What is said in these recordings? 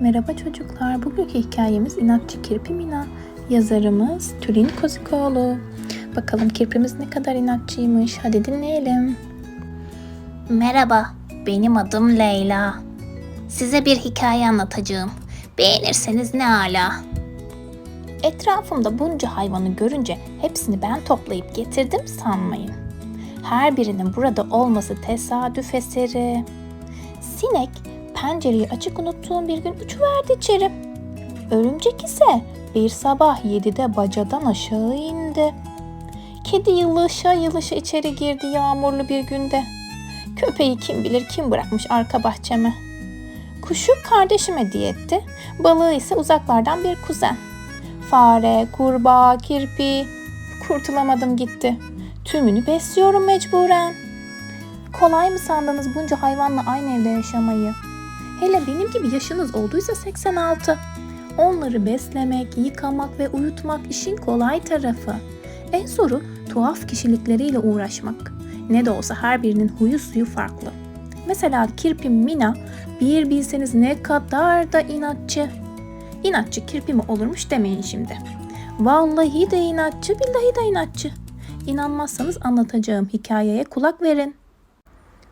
Merhaba çocuklar. Bugünkü hikayemiz İnatçı Kirpi Mina. Yazarımız Tülin Kozikoğlu. Bakalım kirpimiz ne kadar inatçıymış. Hadi dinleyelim. Merhaba, benim adım Leyla. Size bir hikaye anlatacağım. Beğenirseniz ne ala. Etrafımda bunca hayvanı görünce hepsini ben toplayıp getirdim sanmayın. Her birinin burada olması tesadüf eseri. Sinek pencereyi açık unuttuğum bir gün uçuverdi içeri. Örümcek ise bir sabah yedide bacadan aşağı indi. Kedi yılışa yılışa içeri girdi yağmurlu bir günde. Köpeği kim bilir kim bırakmış arka bahçeme. Kuşu kardeşim hediye etti. Balığı ise uzaklardan bir kuzen. Fare, kurbağa, kirpi. Kurtulamadım gitti. Tümünü besliyorum mecburen. Kolay mı sandınız bunca hayvanla aynı evde yaşamayı? Hele benim gibi yaşınız olduysa 86. Onları beslemek, yıkamak ve uyutmak işin kolay tarafı. En zoru tuhaf kişilikleriyle uğraşmak. Ne de olsa her birinin huyu suyu farklı. Mesela kirpim Mina bir bilseniz ne kadar da inatçı. İnatçı kirpi mi olurmuş demeyin şimdi. Vallahi de inatçı, billahi de inatçı. İnanmazsanız anlatacağım hikayeye kulak verin.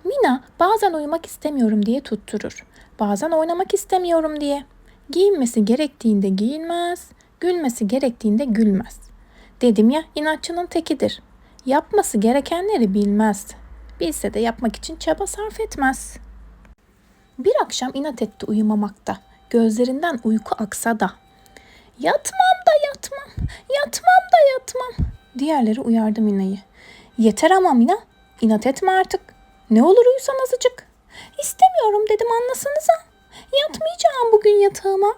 Mina bazen uyumak istemiyorum diye tutturur. Bazen oynamak istemiyorum diye. Giyinmesi gerektiğinde giyinmez, gülmesi gerektiğinde gülmez. Dedim ya inatçının tekidir. Yapması gerekenleri bilmez. Bilse de yapmak için çaba sarf etmez. Bir akşam inat etti uyumamakta. Gözlerinden uyku aksa da. Yatmam da yatmam, yatmam da yatmam. Diğerleri uyardı Mina'yı. Yeter ama Mina, inat etme artık. Ne olur uyusan azıcık. İstemiyorum dedim anlasanıza. Yatmayacağım bugün yatağıma.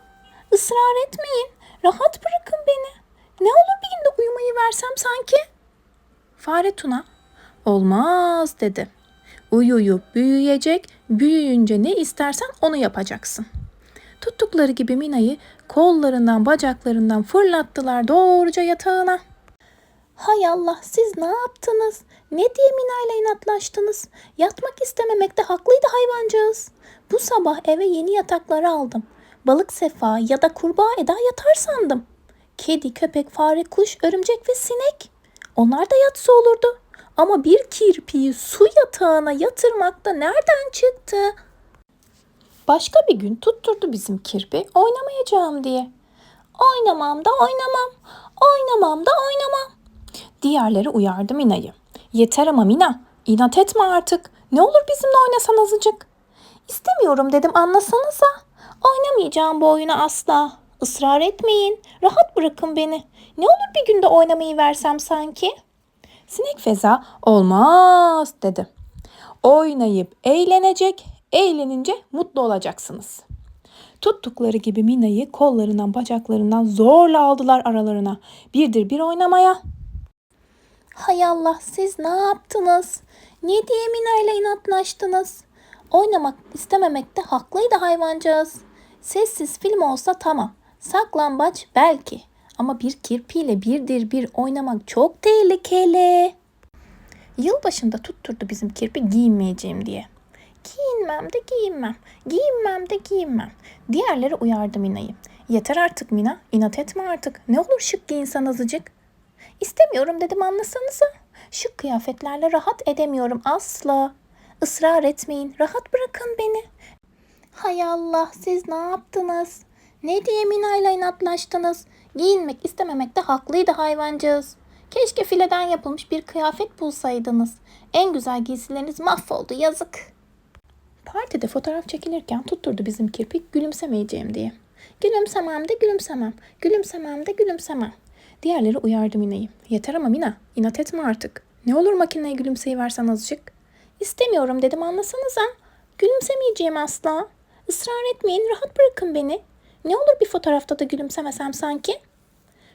Israr etmeyin. Rahat bırakın beni. Ne olur bir günde uyumayı versem sanki. Fare Tuna olmaz dedi. Uyuyup büyüyecek, büyüyünce ne istersen onu yapacaksın. Tuttukları gibi Mina'yı kollarından bacaklarından fırlattılar doğruca yatağına. Hay Allah siz ne yaptınız? Ne diye Mina ile inatlaştınız? Yatmak istememekte haklıydı hayvancağız. Bu sabah eve yeni yatakları aldım. Balık sefa ya da kurbağa eda yatar sandım. Kedi, köpek, fare, kuş, örümcek ve sinek. Onlar da yatsı olurdu. Ama bir kirpiyi su yatağına yatırmak da nereden çıktı? Başka bir gün tutturdu bizim kirpi oynamayacağım diye. Oynamam da oynamam, oynamam da oynamam. Diğerleri uyardı Mina'yı. Yeter ama Mina, inat etme artık. Ne olur bizimle oynasan azıcık. İstemiyorum dedim anlasanıza. Oynamayacağım bu oyunu asla. Israr etmeyin. Rahat bırakın beni. Ne olur bir günde oynamayı versem sanki. Sinek Feza olmaz dedi. Oynayıp eğlenecek, eğlenince mutlu olacaksınız. Tuttukları gibi Mina'yı kollarından bacaklarından zorla aldılar aralarına. Birdir bir oynamaya. Hay Allah siz ne yaptınız? Ne diye Mina ile inatlaştınız? Oynamak istememekte haklıydı hayvancağız. Sessiz film olsa tamam. Saklambaç belki. Ama bir kirpiyle birdir bir oynamak çok tehlikeli. Yılbaşında tutturdu bizim kirpi giyinmeyeceğim diye. Giyinmem de giyinmem, giyinmem de giyinmem. Diğerleri uyardı Mina'yı. Yeter artık Mina, inat etme artık. Ne olur şık giyinsen azıcık. İstemiyorum dedim anlasanıza. Şık kıyafetlerle rahat edemiyorum asla. Israr etmeyin, rahat bırakın beni. Hay Allah, siz ne yaptınız? Ne diye Mina ile inatlaştınız? Giyinmek istememekte haklıydı hayvancağız. Keşke fileden yapılmış bir kıyafet bulsaydınız. En güzel giysileriniz mahvoldu yazık. Partide fotoğraf çekilirken tutturdu bizim kirpik gülümsemeyeceğim diye. Gülümsemem de gülümsemem, gülümsemem de gülümsemem. Diğerleri uyardı Mina'yı. Yeter ama Mina, inat etme artık. Ne olur makineye gülümseyiversen azıcık. İstemiyorum dedim anlasanıza. Gülümsemeyeceğim asla. Israr etmeyin, rahat bırakın beni. Ne olur bir fotoğrafta da gülümsemesem sanki.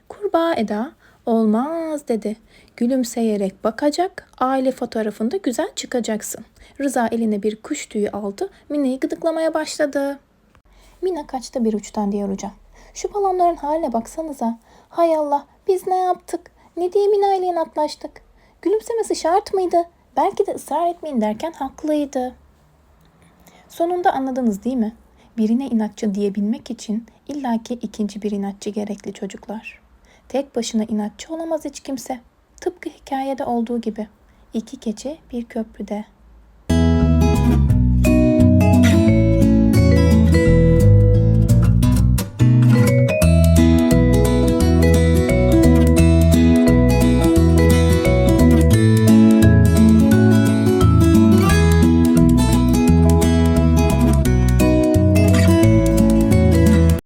Kurbağa Eda olmaz dedi. Gülümseyerek bakacak, aile fotoğrafında güzel çıkacaksın. Rıza eline bir kuş tüyü aldı, Mina'yı gıdıklamaya başladı. Mina kaçtı bir uçtan diğer uca. Şu balonların haline baksanıza. Hay Allah biz ne yaptık? Ne diye Mina ile inatlaştık? Gülümsemesi şart mıydı? Belki de ısrar etmeyin derken haklıydı. Sonunda anladınız değil mi? Birine inatçı diyebilmek için illaki ikinci bir inatçı gerekli çocuklar. Tek başına inatçı olamaz hiç kimse. Tıpkı hikayede olduğu gibi. İki keçi bir köprüde.